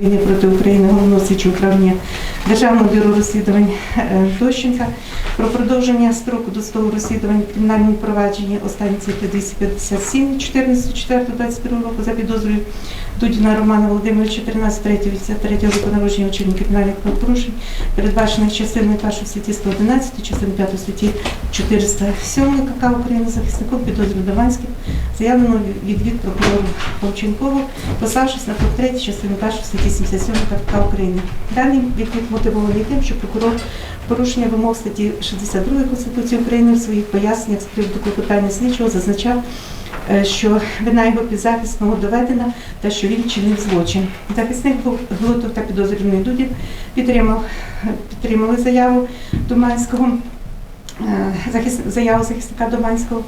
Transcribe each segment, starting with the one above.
війни проти України головного слідчого управління Державного бюро розслідувань е, Дощенка про продовження строку досудового розслідування в кримінальному провадженні останній цифри 257 14.04.22 року за підозрою Дудіна Романа Володимировича 13 3 83 року народження очільника кримінальних правопорушень, передбачених частиною 1 статті 111, частиною 5 статті 407 КК України захисником підозрюю Даванським заявлено відвід прокурору Повченкову, пославшись на пункт 3 частини 1 статті 77 КПК України. Даний відвід мотивований тим, що прокурор порушення вимог статті 62 Конституції України в своїх поясненнях з приводу клопотання слідчого зазначав, що вина його підзахисного доведена та що він чинив злочин. Захисник Глотов та підозрюваний Дудін підтримав, підтримали заяву Думанського, е, заяву захисника Доманського.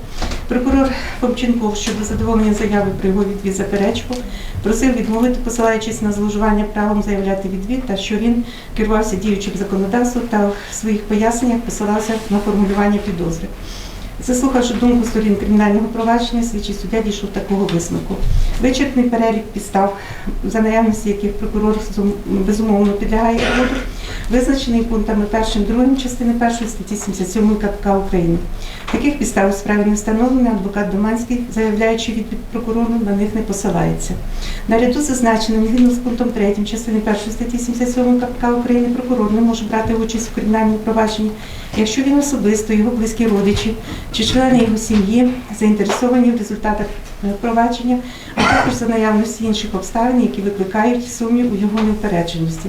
Прокурор Помченков щодо задоволення заяви про його відвід заперечував, просив відмовити, посилаючись на зловживання правом заявляти відвід, та що він керувався діючим законодавством та в своїх поясненнях посилався на формулювання підозри. Заслухавши думку сторін кримінального провадження, слідчий суддя дійшов такого висновку. Вичерпний перелік підстав, за наявності яких прокурор безумовно підлягає роботу, визначений пунктами 1-2 частини 1 статті 77 КПК України. Таких підстав у справі не встановлено, адвокат Доманський, заявляючи від прокурору, на них не посилається. Наряду зазначеним, згідно з пунктом 3 частини 1 статті 77 КПК України, прокурор не може брати участь у кримінальному провадженні, якщо він особисто, його близькі родичі чи члени його сім'ї заінтересовані в результатах провадження, а також за наявності інших обставин, які викликають сумнів у його неупередженості.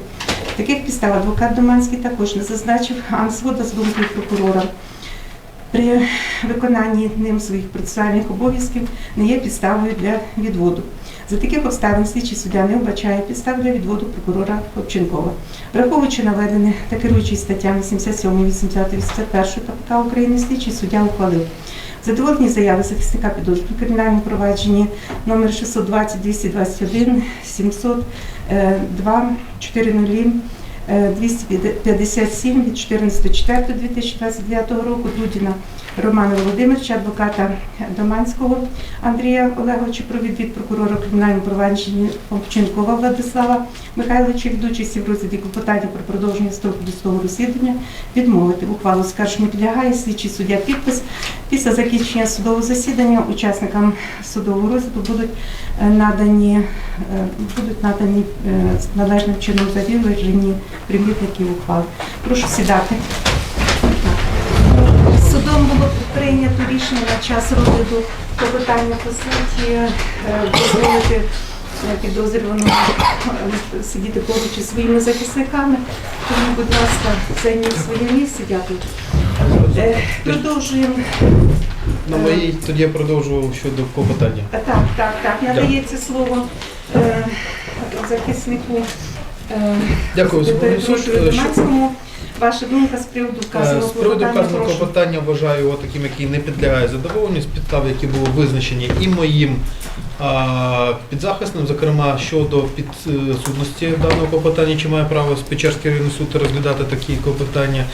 Таких підстав адвокат Доманський також не зазначив, згода з думкою прокурора при виконанні ним своїх процесуальних обов'язків не є підставою для відводу. За таких обставин слідчий суддя не вбачає підстав для відводу прокурора Хопченкова. Враховуючи наведене та керуючись статтями 77, 80, 81 КПК України, слідчий суддя ухвалив задоволені заяви захисника підозрюваного в кримінальному провадженні номер 620 221 700 е, 2 400 е, 257 від 14.04.2029 року Дудіна Романа Володимировича, адвоката Доманського Андрія Олеговича про відвід прокурора в кримінальному провадженні Помченкова Владислава Михайловича від участі в розгляді клопотання про продовження строку досудового розслідування відмовити ухвалу скарження підлягає слідчий суддя підпис. Після закінчення судового засідання учасникам судового розгляду будуть е, надані е, будуть надані е, належним чином завірені примітники ухвали. Прошу сідати. Судом було прийнято рішення на час розгляду клопотання по суті е, дозволити е, підозрюваному сидіти поруч із своїми захисниками. Тому, будь ласка, займіть своє місце. Дякую. Е, Продовжуємо. На моїй тоді я продовжував щодо клопотання. А, Так, так, так. Надається слово захиснику. Е, Дякую за. Що- Ваша думка з приводу Е, вказаного З приводу вказаного клопотання вважаю таким, який не підлягає задоволенню. З підстав, які були визначені і моїм підзахисним, зокрема щодо підсудності даного клопотання, чи має право Печерський районний суд розглядати такі клопотання,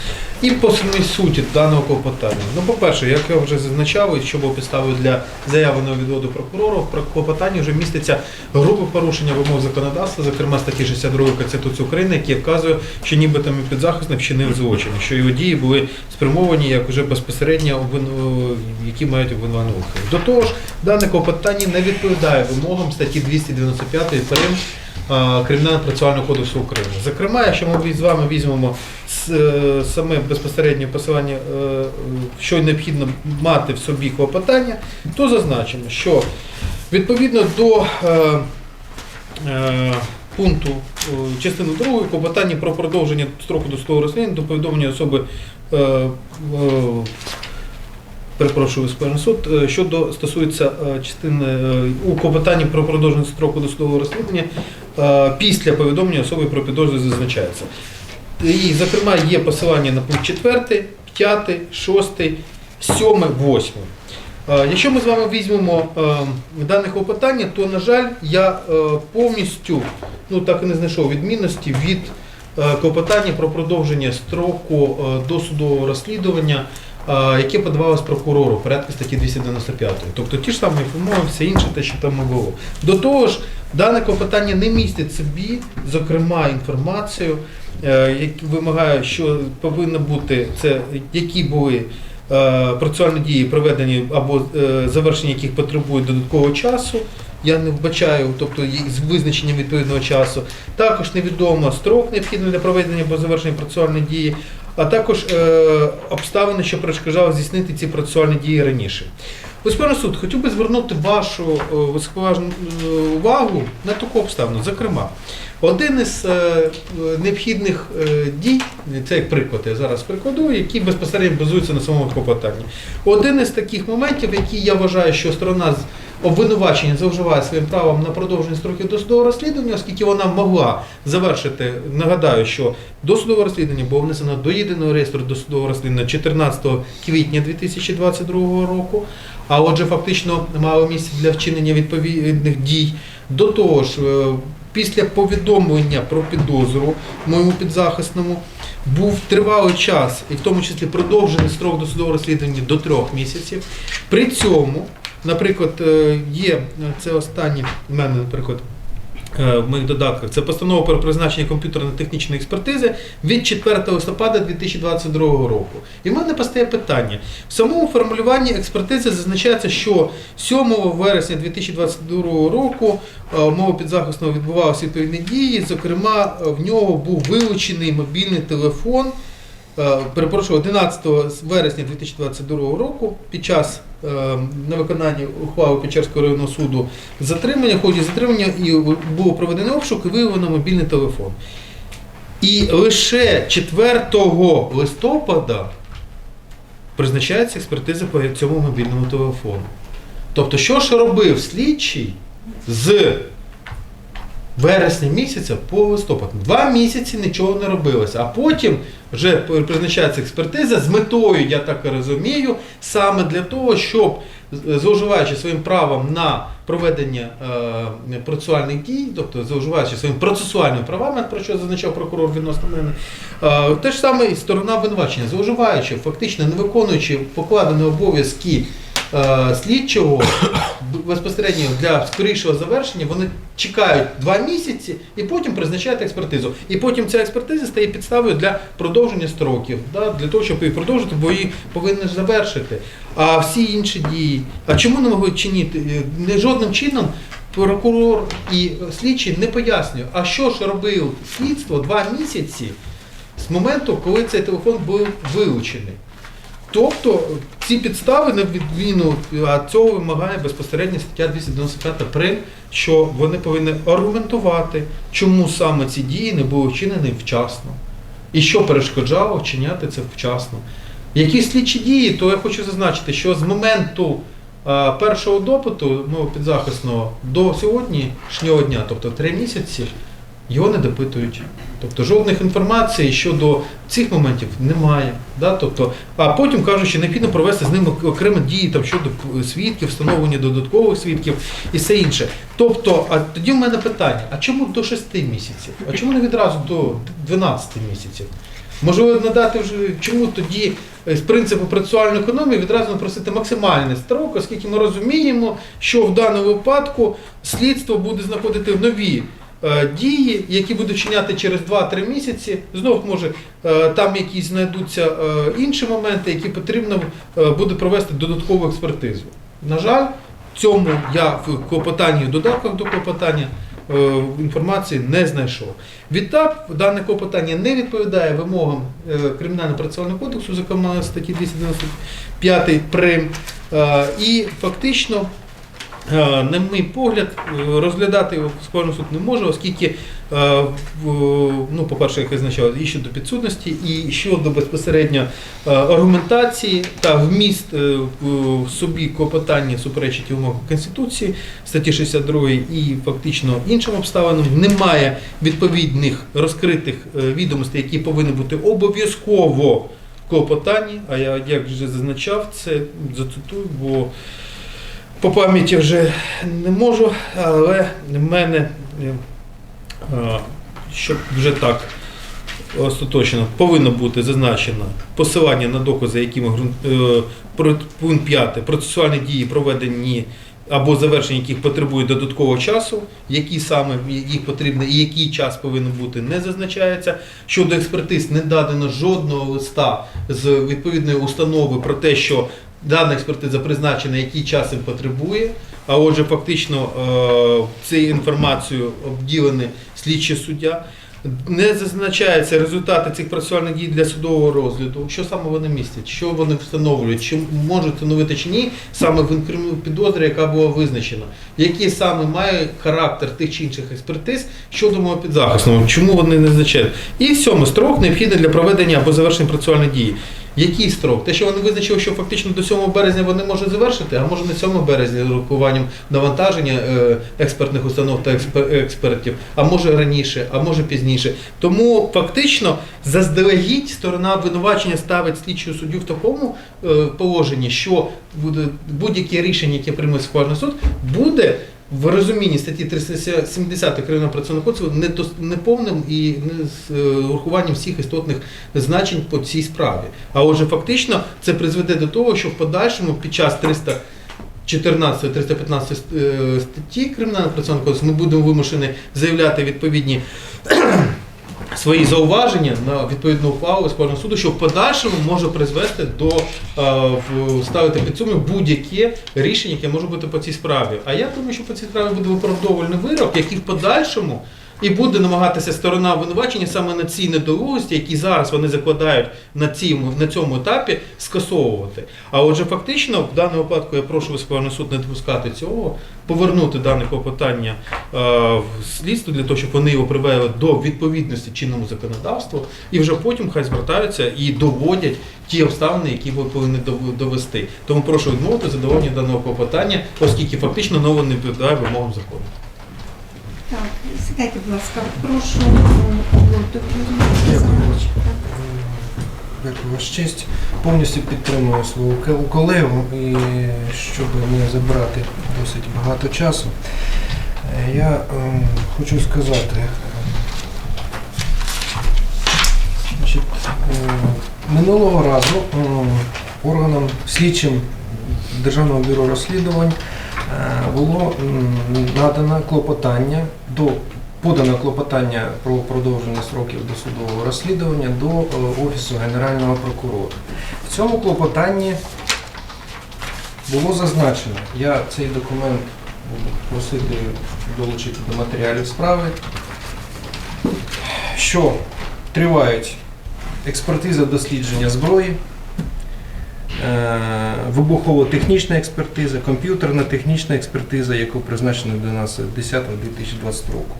і по самій суті даного клопотання. Ну, по-перше, як я вже зазначав, і що було підставою для заявленого відводу прокурору, в клопотанні вже міститься грубе порушення вимог законодавства, зокрема статті 62 Конституції України, яке вказує, що нібито підзахисник вчинив злочин, що його дії були спрямовані як уже безпосередньо які мають обвинувальну ухилу. До того ж, дане клопотання не відповідає вимогам статті 295 прим. Кримінально-процесуального кодексу України. Зокрема, якщо ми з вами візьмемо е, саме безпосереднє посилання, е, що необхідно мати в собі клопотання, то зазначено, що відповідно до е, пункту частини 2 клопотання про продовження строку досудового розслідування до повідомлення особи перепрошую скажімо, суд е, щодо стосується е, частини е, у клопотанні про продовження строку досудового розслідування після повідомлення особи про підозру зазначається. І, зокрема, є посилання на пункт 4, 5, 6, 7, 8. Е, Якщо ми з вами візьмемо дане клопотання, то, на жаль, я повністю ну, так і не знайшов відмінності від клопотання про продовження строку досудового розслідування, яке подавалось прокурору в порядку статті 295. Тобто ті ж самі вимоги, все інше, те, що там було. До того ж, Дане клопотання не містить собі, зокрема, інформацію, е, як вимагає, що повинно бути це, які були е, процесуальні дії проведені або е, завершення яких потребують додаткового часу. Я не вбачаю, тобто з визначенням відповідного часу. Також невідомо строк необхідний для проведення або завершення процесуальної дії, а також е, обставини, що перешкоджали здійснити ці процесуальні дії раніше. Господарний суд, хотів би звернути вашу е, високоважну е, увагу на таку обставину. Зокрема, один із необхідних дій, це як приклад, я зараз прикладу, які безпосередньо базуються на самому клопотанні. Один із таких моментів, який я вважаю, що сторона обвинувачення зловживає своїм правом на продовження строків досудового розслідування, оскільки вона могла завершити, нагадаю, що досудове розслідування було внесено до єдиного реєстру досудового розслідування 14 квітня 2022 року, а отже, фактично мало місце для вчинення відповідних дій. До того ж, е, після повідомлення про підозру моєму підзахисному був тривалий час, і в тому числі продовжений строк досудового розслідування до трьох місяців. При цьому, наприклад, е, є е, це останнє в мене, наприклад. е, В моїх додатках це постанова про призначення комп'ютерно-технічної експертизи від 4 листопада 2022 року. І в мене постає питання: в самому формулюванні експертизи зазначається, що 7 вересня 2022 року мова підзахисного відбувалися відповідні дії. Зокрема, в нього був вилучений мобільний телефон. Е, Перепрошую, 11 вересня 2022 року під час е, на виконання ухвали Печерського районного суду затримання, в ході затримання і було проведено обшук і виявлено мобільний телефон. І лише 4 листопада призначається експертиза по цьому мобільному телефону. Тобто, що ж робив слідчий з вересня місяця по листопад? Два місяці нічого не робилося, а потім вже призначається експертиза з метою, я так розумію, саме для того, щоб з- зловживаючи своїм правом на проведення е, процесуальних дій, тобто зловживаючи своїми процесуальними правами, про що зазначав прокурор відносно мене, е, те ж саме і сторона обвинувачення, зловживаючи, фактично не виконуючи покладені обов'язки слідчого б- безпосередньо для скорішого завершення, вони чекають два місяці і потім призначають експертизу. І потім ця експертиза стає підставою для продовження строків, для того, щоб її продовжити, бо її повинні завершити. А всі інші дії, а чому не могли чинити? Е, Не жодним чином прокурор і слідчий не пояснює, а що ж робив слідство два місяці з моменту, коли цей телефон був вилучений. Тобто ці підстави на відміну, а цього вимагає безпосередньо стаття 295 прим, що вони повинні аргументувати, чому саме ці дії не були вчинені вчасно. І що перешкоджало вчиняти це вчасно. Які слідчі дії, то я хочу зазначити, що з моменту першого допиту мого підзахисного до сьогоднішнього дня, тобто три місяці, його не допитують. Тобто жодних інформацій щодо цих моментів немає. Да? Тобто, а потім кажуть, що необхідно провести з ними окремі дії там, щодо свідків, встановлення додаткових свідків і все інше. Тобто, а тоді в мене питання: а чому до 6 місяців? А чому не відразу до 12 місяців? Можливо, надати вже чому тоді е, з принципу процесуальної економії відразу напросити максимальний строк, оскільки ми розуміємо, що в даному випадку слідство буде знаходити нові дії, які будуть вчиняти через 2-3 місяці. Знов може е, там якісь знайдуться е, інші моменти, які потрібно е, буде провести додаткову експертизу. На жаль, цьому я в клопотанні, додатках до клопотання е, інформації не знайшов. Відтак, дане клопотання не відповідає вимогам е, Кримінально-процесуального кодексу, зокрема статті 295 прим. Е, І фактично, е, на мій погляд, е, розглядати його складний суд не може, оскільки, е, ну, по-перше, як я зазначав, і щодо підсудності, і щодо безпосередньо е, аргументації та вміст е, в собі клопотання суперечить вимогам Конституції статті 62 і фактично іншим обставинам немає відповідних розкритих е, відомостей, які повинні бути обов'язково в клопотанні. А я як вже зазначав, це зацитую, бо по пам'яті вже не можу, але в мене, е, е, щоб вже так остаточно повинно бути зазначено посилання на докази, якими е, пункт 5. Процесуальні дії проведені або завершення яких потребує додаткового часу, які саме їх потрібно і який час повинен бути, не зазначається. Щодо експертиз не дадено жодного листа з відповідної установи про те, що дана експертиза призначена, який час їм потребує. А отже, фактично е, цією інформацією обділений слідчий суддя. Не зазначаються результати цих процесуальних дій для судового розгляду, що саме вони містять, що вони встановлюють, чи можуть встановити чи ні, саме в підозрі, яка була визначена, який саме має характер тих чи інших експертиз щодо мого підзахисного, чому вони не зазначають. І сьомий строк необхідний для проведення або завершення процесуальної дії. Який строк? Те, що вони визначили, що фактично до 7 березня вони можуть завершити, а може не 7 березня з урахуванням навантаження е, експертних установ та експер- експертів, а може раніше, а може пізніше. Тому фактично заздалегідь сторона обвинувачення ставить слідчу суддю в такому е, положенні, що буде будь-яке рішення, яке прийме схвальний суд, буде. В розумінні статті 370 Кримінального кодексу до неповним і не з е, урахуванням всіх істотних значень по цій справі. А отже, фактично це призведе до того, що в подальшому під час 314 315 е, статті Кримінального працівного кодексу ми будемо вимушені заявляти відповідні свої зауваження на відповідну ухвалу Верховного суду, що в подальшому може призвести до е, ставити під сумнів будь-яке рішення, яке може бути по цій справі. А я думаю, що по цій справі буде виправдовольний вирок, який в подальшому і буде намагатися сторона обвинувачення саме на цій недолугості, які зараз вони закладають на цьому, на цьому етапі, скасовувати. А отже, фактично, в даному випадку я прошу Верховний суд не допускати цього, повернути дане клопотання е, в слідство для того, щоб вони його привели до відповідності чинному законодавству, і вже потім хай звертаються і доводять ті обставини, які ви повинні дов- довести. Тому прошу відмовити задоволення даного клопотання, оскільки фактично воно не відповідає вимогам закону. Так, сідайте, будь ласка, прошу е, Володю Дякую, Ваша честь. Повністю підтримую свого колегу і щоб не забрати досить багато часу. е, Я ем, хочу сказати, е, значить, е, минулого разу ем, органам слідчим Державного бюро розслідувань е, було надано клопотання до подано клопотання про продовження сроків досудового розслідування до е, Офісу Генерального прокурора. В цьому клопотанні було зазначено, я цей документ буду просити долучити до матеріалів справи, що тривають експертиза дослідження зброї, е, вибухово-технічна експертиза, комп'ютерна технічна експертиза, яку призначено до нас 10.10.2020 року.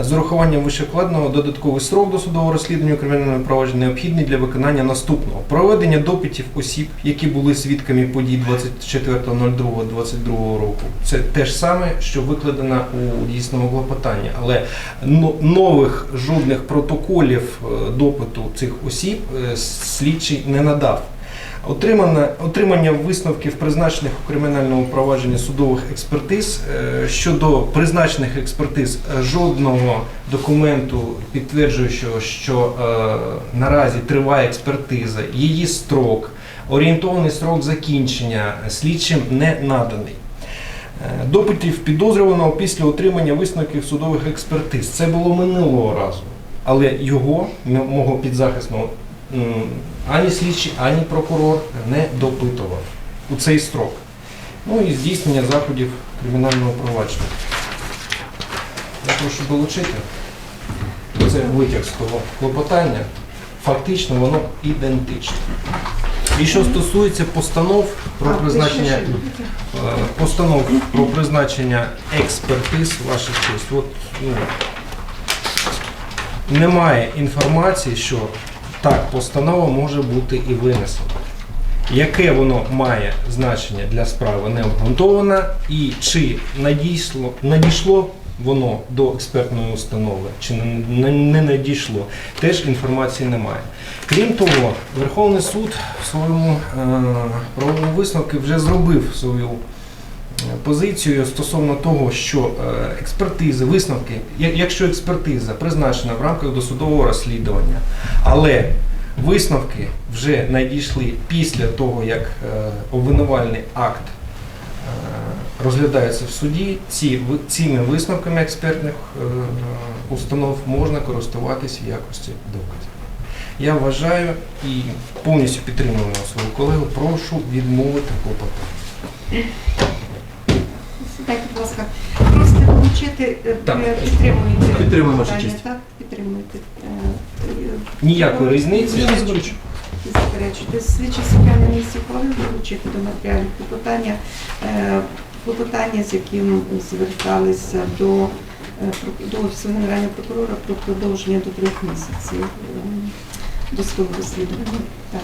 Е, З урахуванням вищекладного додатковий срок досудового розслідування у кримінальному провадженні необхідний для виконання наступного проведення допитів осіб, які були свідками подій 24.02.22 року. Це те ж саме, що викладено у дійсному клопотанні, але нових жодних протоколів е, допиту цих осіб е, слідчий не надав. Отримане, отримання висновків призначених у кримінальному провадженні судових експертиз е, щодо призначених експертиз е, жодного документу, підтверджуючого, що е, наразі триває експертиза, її строк, орієнтований строк закінчення слідчим не наданий. Е, Допитів підозрюваного після отримання висновків судових експертиз. Це було минулого разу, але його, мого підзахисного, ані слідчий, ані прокурор не допитував у цей строк. Ну і здійснення заходів кримінального провадження. Я прошу долучити. Це витяг з того клопотання. Фактично воно ідентичне. І що стосується постанов про призначення е, постанов про призначення експертиз ваших честь. От, ну, немає інформації, що так, постанова може бути і винесена. Яке воно має значення для справи не обґрунтовано, і чи надійшло, надійшло воно до експертної установи, чи не, не- надійшло, теж інформації немає. Крім того, Верховний суд в своєму е, правовому висновку вже зробив свою позицію стосовно того, що е, експертизи, висновки, якщо експертиза призначена в рамках досудового розслідування, але висновки вже надійшли після того, як е, обвинувальний акт розглядаються в суді, ці, цими висновками експертних е, установ можна користуватись в якості доказів. Я вважаю і повністю підтримую свого колегу, прошу відмовити клопотання. Сідайте, будь ласка. Просите долучити, е, Так. ви підтримуєте. Підтримуємо, ваша питання, честь. Так, підтримуєте. Е, е, Ніякої різниці. Я не заперечую. заперечуєте. Слідчі суддя на місці ухвалив долучити до матеріалів клопотання, е, клопотання, з яким зверталися до, е, прок- до Офісу Генерального прокурора про продовження до трьох місяців е, досудового розслідування. Так.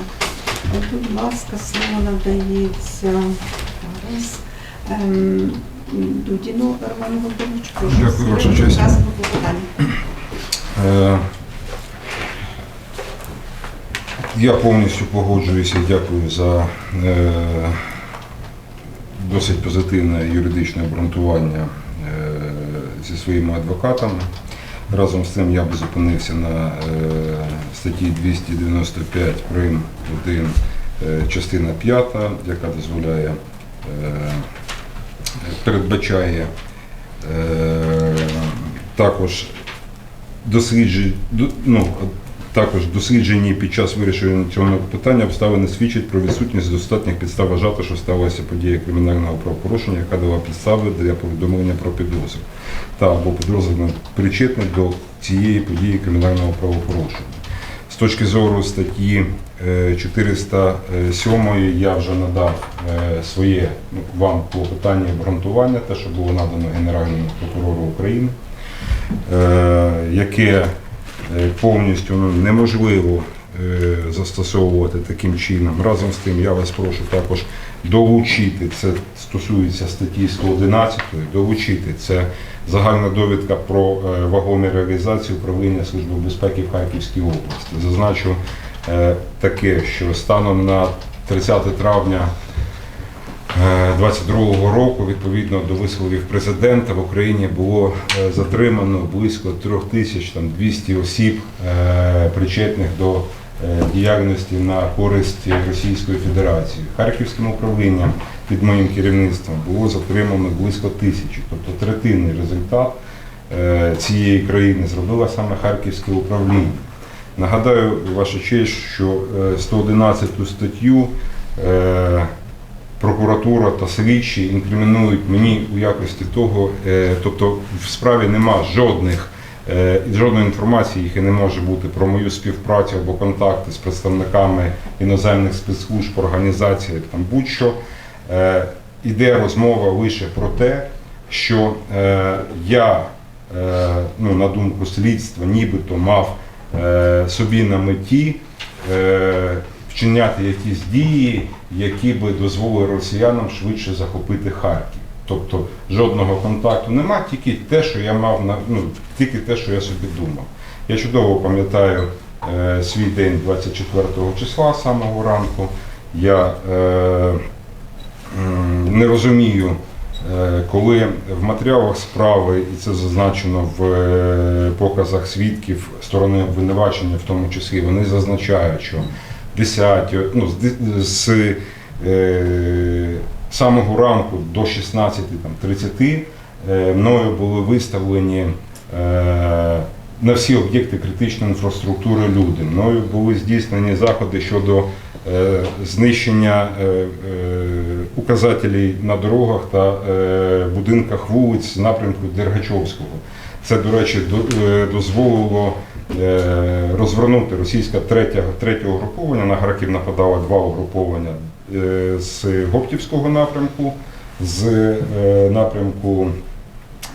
Е, Будь ласка, слово надається зараз. ем, Дудіну Роману Володимировичу. Дякую, Ваша честь. Е, Я повністю погоджуюся і дякую за е, досить позитивне юридичне обґрунтування е, зі своїми адвокатами. Разом з тим я би зупинився на статті 295 прим. 1, е, частина 5, яка дозволяє, передбачає е, також досліджень, ну, також досліджені під час вирішення цього питання обставини свідчать про відсутність достатніх підстав вважати, що сталася подія кримінального правопорушення, яка дала підстави для повідомлення про підозру та або підозрюваний причетний до цієї події кримінального правопорушення. З точки зору статті е, 407 я вже надав е, своє ну, вам клопотання і обґрунтування, те, що було надано Генеральному прокурору України е, яке е, повністю ну, неможливо е, застосовувати таким чином. Разом з тим я вас прошу також долучити, це стосується статті 111, долучити це загальна довідка про е, вагомі реалізації управління Служби безпеки в Харківській області. Зазначу е, таке, що станом на 30 травня 22-го року, відповідно до висловів президента, в Україні було е, затримано близько 3200 осіб, е, причетних до е, діяльності на користь Російської Федерації. Харківським управлінням під моїм керівництвом було затримано близько тисячі, тобто третинний результат е, цієї країни зробило саме Харківське управління. Нагадаю, ваша честь, що е, 111 статтю е, прокуратура та слідчі інкримінують мені у якості того, е, тобто в справі нема жодних е, жодної інформації, їх і не може бути про мою співпрацю або контакти з представниками іноземних спецслужб, організацій, там будь-що. Е, Іде розмова лише про те, що е, я, ну, на думку слідства, нібито мав собі на меті вчиняти якісь дії, які би дозволили росіянам швидше захопити Харків. Тобто жодного контакту нема, тільки те, що я мав на ну, тільки те, що я собі думав. Я чудово пам'ятаю е, свій день 24 числа самого ранку. Я е, не розумію, е, коли в матеріалах справи, і це зазначено в е, показах свідків сторони обвинувачення, в тому числі, вони зазначають, що 10, ну, з, з е, самого ранку до 16.30 е, мною були виставлені е, на всі об'єкти критичної інфраструктури люди. Мною були здійснені заходи щодо е, знищення указателів на дорогах та будинках вулиць з напрямку Дергачовського. Це, до речі, дозволило розвернути російське третє, третє угруповання. На Харків нападало два угруповання з Гоптівського напрямку, з е, напрямку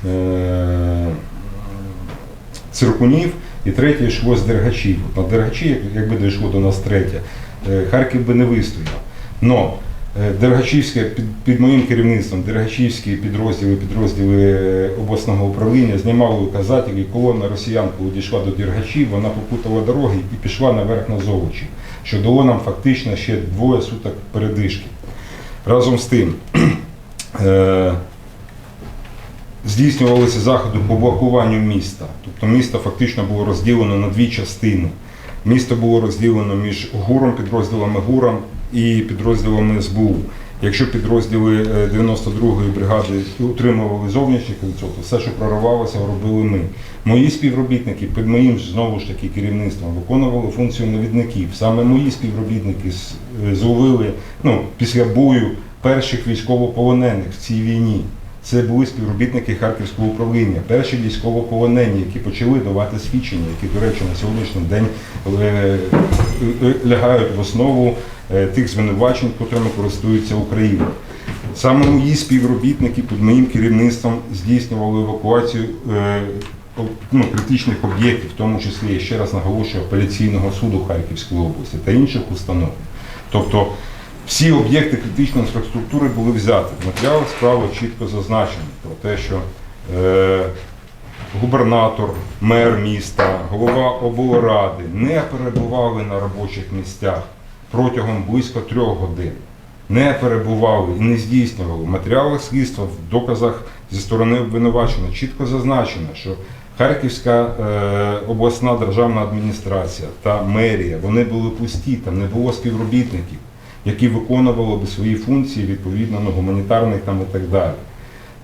е, Циркунів, і третє йшло з Дергачів. На Дергачі, якби дійшло до нас третє, е, Харків би не вистояв. Но е, Дергачівське під, під моїм керівництвом, Дергачівські підрозділи, підрозділи е, обласного управління знімали указателі, колона росіян, коли дійшла до Дергачів, вона попутала дороги і пішла наверх на Золочі, що дало нам фактично ще двоє суток передишки. Разом з тим, е, здійснювалися заходи по блокуванню міста. Тобто місто фактично було розділено на дві частини. Місто було розділено між ГУРом, підрозділами ГУРом і підрозділами СБУ. Якщо підрозділи е, 92-ї бригади утримували зовнішніх контроль, то все, що проривалося, робили ми. Мої співробітники під моїм знову ж таки керівництвом виконували функцію навідників. Саме мої співробітники е, зловили ну, після бою перших військовополонених в цій війні. Це були співробітники Харківського управління, перші військовополонені, які почали давати свідчення, які, до речі, на сьогоднішній день е, е, лягають в основу е, тих звинувачень, котрими користується Україна. Саме мої співробітники під моїм керівництвом здійснювали евакуацію е, ну, критичних об'єктів, в тому числі, я ще раз наголошую, апеляційного суду Харківської області та інших установ. Тобто всі об'єкти критичної інфраструктури були взяті. В матеріалах справи чітко зазначено про те, що е, губернатор, мер міста, голова облради не перебували на робочих місцях протягом близько трьох годин. Не перебували і не здійснювали. В матеріалах слідства, в доказах зі сторони обвинувачення чітко зазначено, що Харківська е, обласна державна адміністрація та мерія вони були пусті, там не було співробітників, які виконували би свої функції відповідно на гуманітарних там і так далі.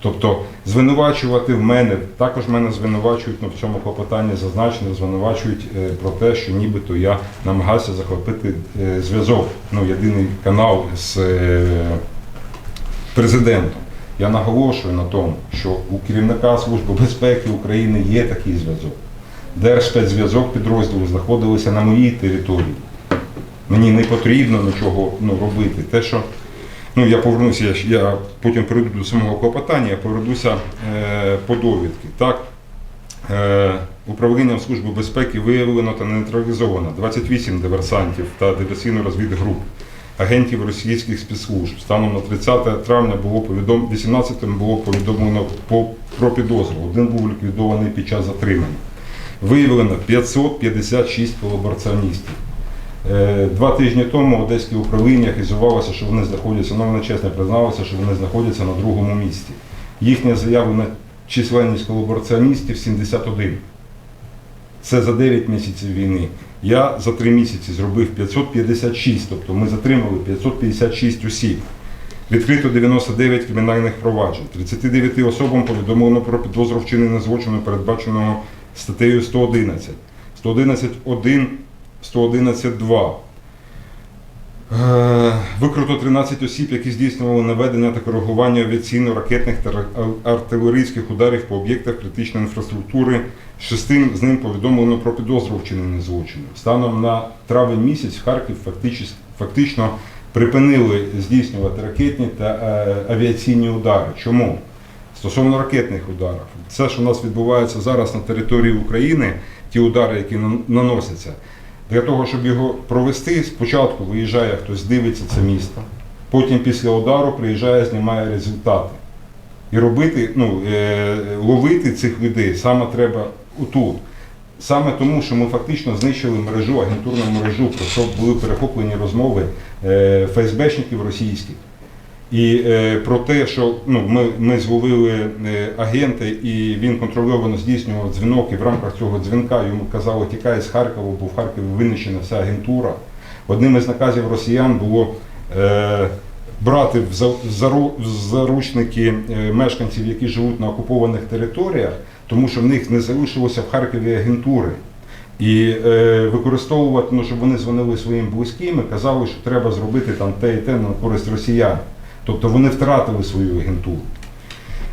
Тобто звинувачувати в мене, також мене звинувачують ну, в цьому клопотанні зазначено, звинувачують е, про те, що нібито я намагався захопити е, зв'язок, ну, єдиний канал з е, президентом. Я наголошую на тому, що у керівника Служби безпеки України є такий зв'язок. Держспецзв'язок підрозділу знаходилися на моїй території. Мені не потрібно нічого ну, робити. Те, що Ну, я повернуся, я, я потім перейду до самого клопотання, я повернуся е, по довідки. Так, е, управлінням Служби безпеки виявлено та нейтралізовано 28 диверсантів та диверсійно-розвідгруп агентів російських спецслужб. Станом на 30 травня було повідом... 18 було повідомлено по... про підозру. Один був ліквідований під час затримання. Виявлено 556 колабораціоністів. Е, Два тижні тому одеське управління хизувалося, що вони знаходяться, ну вони чесно призналися, що вони знаходяться на другому місці. Їхня заявлена численність колабораціоністів 71. Це за 9 місяців війни. Я за 3 місяці зробив 556, тобто ми затримали 556 осіб. Відкрито 99 кримінальних проваджень. 39 особам повідомлено про підозру вчинення злочину, передбаченого статтею 111. 111.1, 111.2. Е, Викрито 13 осіб, які здійснювали наведення та коригування авіаційно-ракетних та артилерійських ударів по об'єктах критичної інфраструктури. Шестим з ним повідомлено про підозру вчинення злочину. Станом на травень місяць в Харків фактично, припинили здійснювати ракетні та е, авіаційні удари. Чому? Стосовно ракетних ударів, це, що у нас відбувається зараз на території України, ті удари, які наносяться, для того, щоб його провести, спочатку виїжджає хтось, дивиться це місто, потім після удару приїжджає, знімає результати. І робити, ну, е, ловити цих людей саме треба отут. Саме тому, що ми фактично знищили мережу, агентурну мережу, про що були перехоплені розмови е, ФСБшників російських. І е, про те, що ну, ми, ми зловили е, агента, і він контрольовано здійснював дзвінок, і в рамках цього дзвінка йому казали, тікай з Харкова, бо в Харкові винищена вся агентура. Одним із наказів росіян було е, брати в заручники е, мешканців, які живуть на окупованих територіях, тому що в них не залишилося в Харкові агентури. І е, використовувати, ну, щоб вони дзвонили своїм близьким і казали, що треба зробити там те і те на користь росіян. Тобто вони втратили свою агентуру.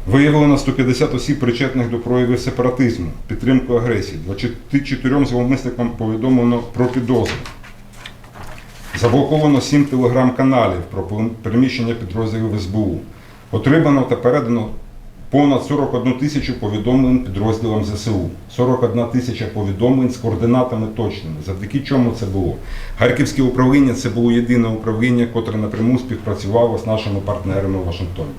Виявлено 150 осіб, причетних до проявів сепаратизму, підтримку агресії. 24 зловмисникам повідомлено про підозру. Заблоковано 7 телеграм-каналів про переміщення підрозділів СБУ. Отримано та передано понад 41 тисячу повідомлень підрозділам ЗСУ. 41 тисяча повідомлень з координатами точними. Завдяки чому це було? Харківське управління це було єдине управління, котре напряму співпрацювало з нашими партнерами в Вашингтоні.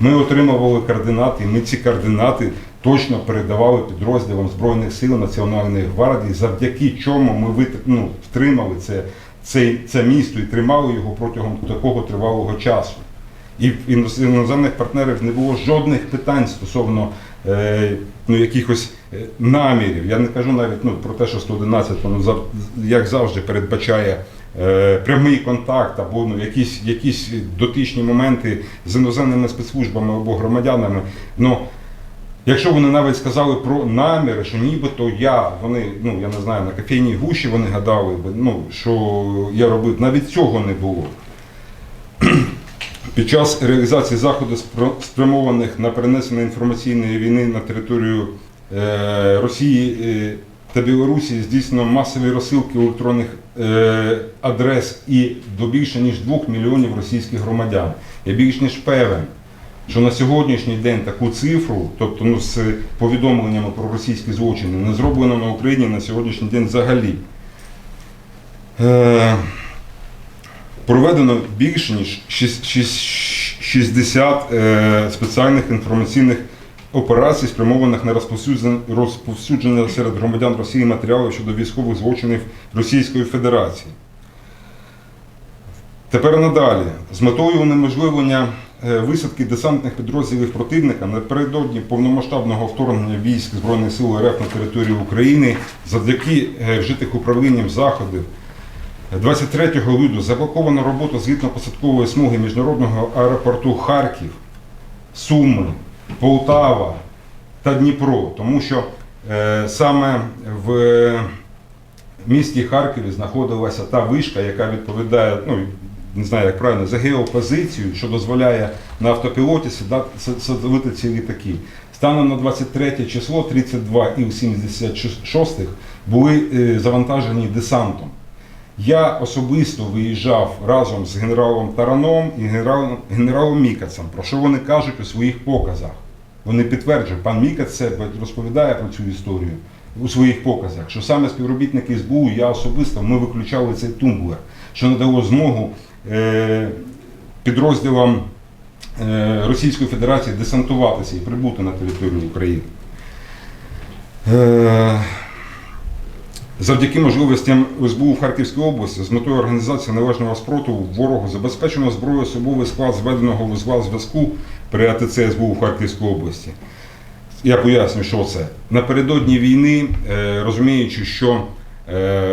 Ми отримували координати, і ми ці координати точно передавали підрозділам Збройних сил Національної гвардії, завдяки чому ми ну, втримали це, це, це місто і тримали його протягом такого тривалого часу. І в іноземних партнерів не було жодних питань стосовно е, ну, якихось е, намірів. Я не кажу навіть ну, про те, що 111, воно як завжди передбачає е, прямий контакт або ну, якісь, якісь дотичні моменти з іноземними спецслужбами або громадянами. Ну, Якщо вони навіть сказали про наміри, що нібито я, вони, ну я не знаю, на кофейній гущі вони гадали, ну, що я робив, навіть цього не було. Під час реалізації заходів, спрямованих на перенесення інформаційної війни на територію е, Росії е, та Білорусі, здійснено масові розсилки електронних е, адрес і до більше ніж 2 мільйонів російських громадян. Я більш ніж певен, що на сьогоднішній день таку цифру, тобто ну, з повідомленнями про російські злочини, не зроблено на Україні на сьогоднішній день взагалі. Проведено більше ніж шість- шість- 60 е, спеціальних інформаційних операцій, спрямованих на розповсюдження, розповсюдження серед громадян Росії матеріалів щодо військових злочинів Російської Федерації. Тепер надалі. З метою унеможливлення е, висадки десантних підрозділів противника напередодні повномасштабного вторгнення військ Збройних сил РФ на територію України завдяки е, вжитих управлінням заходів 23 лютого заблоковано роботу злітно-посадкової смуги міжнародного аеропорту Харків, Суми, Полтава та Дніпро, тому що е, саме в місті Харкові знаходилася та вишка, яка відповідає, ну не знаю, як правильно, за геопозицію, що дозволяє на автопілоті садити ці літаки. Станом на 23 число 32 Іл-76 були е, завантажені десантом. Я особисто виїжджав разом з генералом Тараном і генералом, генералом Мікацем, про що вони кажуть у своїх показах. Вони підтверджують, пан Мікац це розповідає про цю історію у своїх показах, що саме співробітники СБУ, я особисто, ми виключали цей тумблер, що надало змогу е, підрозділам е, Російської Федерації десантуватися і прибути на територію України. Е, Завдяки можливостям СБУ в Харківській області з метою організації належного спротиву ворогу забезпечено зброю особовий склад зведеного вузла зв'язку при АТЦ СБУ в Харківській області. Я поясню, що це. Напередодні війни, е, розуміючи, що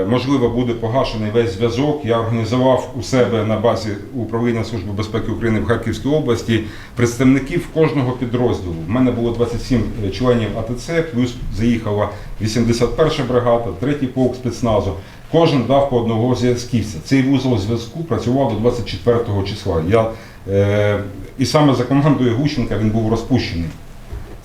можливо буде погашений весь зв'язок, я організував у себе на базі управління Служби безпеки України в Харківській області представників кожного підрозділу. У мене було 27 членів АТЦ, плюс заїхала 81 бригада, 3 полк спецназу. Кожен дав по одного зв'язківця. Цей вузол зв'язку працював до 24 числа. Я, е, і саме за командою Гущенка він був розпущений.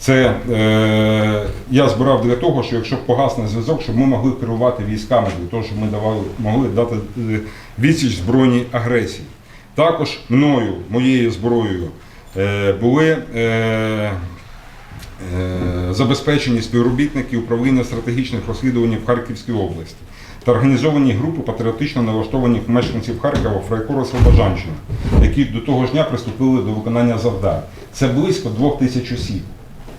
Це е, я збирав для того, що якщо погасне зв'язок, щоб ми могли керувати військами, для того, щоб ми давали, могли дати е, відсіч збройній агресії. Також мною, моєю зброєю, е, були е, е, забезпечені співробітники управління стратегічних розслідувань в Харківській області та організовані групи патріотично налаштованих мешканців Харкова Фрайкора Слобожанщини, які до того ж дня приступили до виконання завдань. Це близько двох тисяч осіб.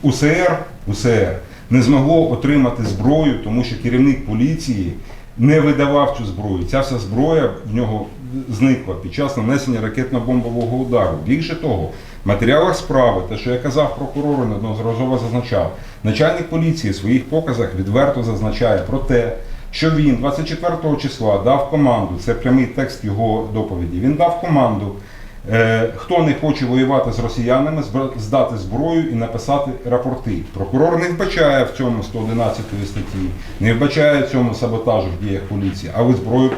УСР, УСР не змогло отримати зброю, тому що керівник поліції не видавав цю зброю. Ця вся зброя в нього зникла під час нанесення ракетно-бомбового удару. Більше того, в матеріалах справи, те, що я казав прокурору, неодноразово зазначав, начальник поліції в своїх показах відверто зазначає про те, що він 24 числа дав команду, це прямий текст його доповіді. Він дав команду. Е, Хто не хоче воювати з росіянами, здати зброю і написати рапорти. Прокурор не вбачає в цьому 111 статті, не вбачає в цьому саботажу в діях поліції, але зброю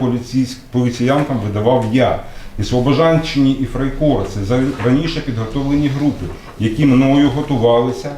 поліціянкам видавав я. І Слобожанщині, і Фрайкор це раніше підготовлені групи, які мною готувалися